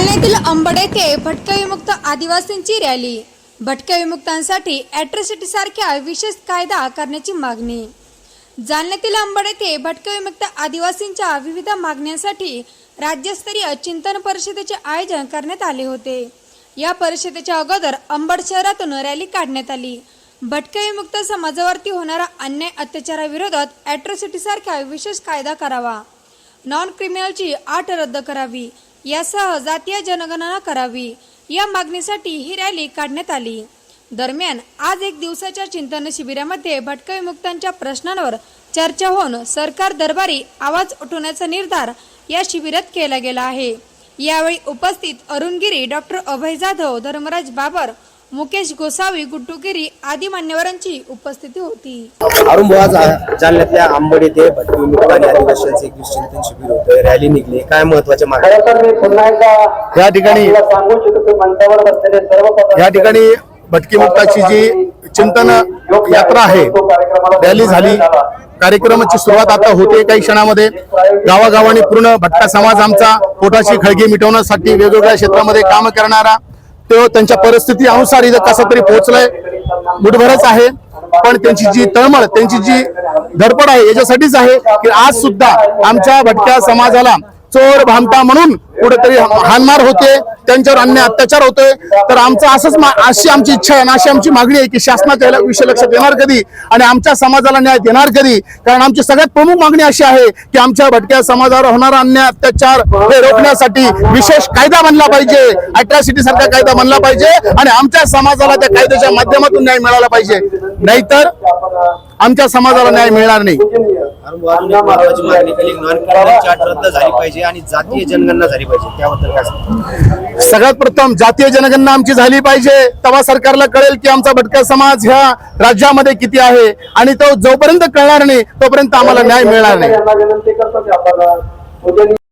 जालन्यातील अंबड येथे भटक्या विमुक्त आदिवासींची रॅली. भटक्या विमुक्तांसाठी ॲट्रॉसिटी सारख्या विशेष कायदा करण्याची मागणी. जालन्यातील अंबड येथे भटक्या विमुक्त आदिवासींच्या विविध मागण्यांसाठी राज्यस्तरीय चिंतन परिषदेचे आयोजन करण्यात आले होते. या परिषदेच्या अगोदर अंबड शहरातून रॅली काढण्यात आली. भटक्या विमुक्त समाजावरती होणारा अन्याय अत्याचाराविरोधात ॲट्रॉसिटी सारख्या विशेष कायदा करावा. नॉन क्रिमिनलची आठ रद्द करावी. यासह जातीय जनगणना करावी. या मागणीसाठी ही रॅली काढण्यात आली. दरम्यान आज एक दिवसाच्या चिंतन शिबिरामध्ये भटक्या विमुक्तांच्या प्रश्नांवर चर्चा होऊन सरकार दरबारी आवाज उठवण्याचा निर्धार या शिबिरात केला गेला आहे. यावेळी उपस्थित अरुणगिरी डॉक्टर अभय जाधव धर्मराज बाबर मुकेश गोसावी गुड्डू गिरी आदी मान्यवरांची उपस्थिती होती. अरुण बुवा जालन्यातल्या आंबड येथे आणि आदिवासींचे एक चिंतन शिबिर होतं. रॅली निघली. काय महत्त्वाच्या मागण्या या ठिकाणी या ठिकाणी भटकी मुक्ताची जी चिंतन यात्रा आहे रॅली झाली. कार्यक्रमाची सुरुवात आता होते काही क्षणामध्ये. गावागावाने पूर्ण भटका समाज आमचा पोटाची खळगी मिटवण्यासाठी वेगवेगळ्या क्षेत्रामध्ये काम करणारा तो त्यांच्या परिस्थिती अनुसार इथं कसा तरी पोहोचलाय. मुठभरच आहे. पण त्यांची जी तळमळ त्यांची जी धडपड आहे याच्यासाठीच आहे की आज सुद्धा आमच्या भटक्या समाजाला चोर भामटा म्हणून कुठेतरी हानमार होते. त्यांच्यावर अन्याय अत्याचार होतोय. तर आमचं असंच अशी आमची इच्छा आहे आणि अशी आमची मागणी आहे की शासनाच्या याला विषय लक्षात येणार कधी आणि आमच्या समाजाला न्याय देणार कधी. कारण आमची सगळ्यात प्रमुख मागणी अशी आहे की आमच्या भटक्या समाजावर होणारा अन्याय अत्याचार हे रोखण्यासाठी विशेष कायदा बनला पाहिजे. अट्रॉसिटी सारखा कायदा बनला पाहिजे आणि आमच्या समाजाला त्या कायद्याच्या माध्यमातून न्याय मिळाला पाहिजे. नाहीतर आमच्या समाजाला न्याय मिळणार नाही. झाली पाहिजे आणि जातीय जनगणना झाली पाहिजे. त्याबद्दल काय? सगळ्यात प्रथम जातीय जनगणना आमची झाली पाहिजे. तेव्हा सरकारला कळेल की आमचा भटका समाज ह्या राज्यामध्ये किती आहे आणि तो जोपर्यंत कळणार नाही तोपर्यंत आम्हाला न्याय मिळणार नाही.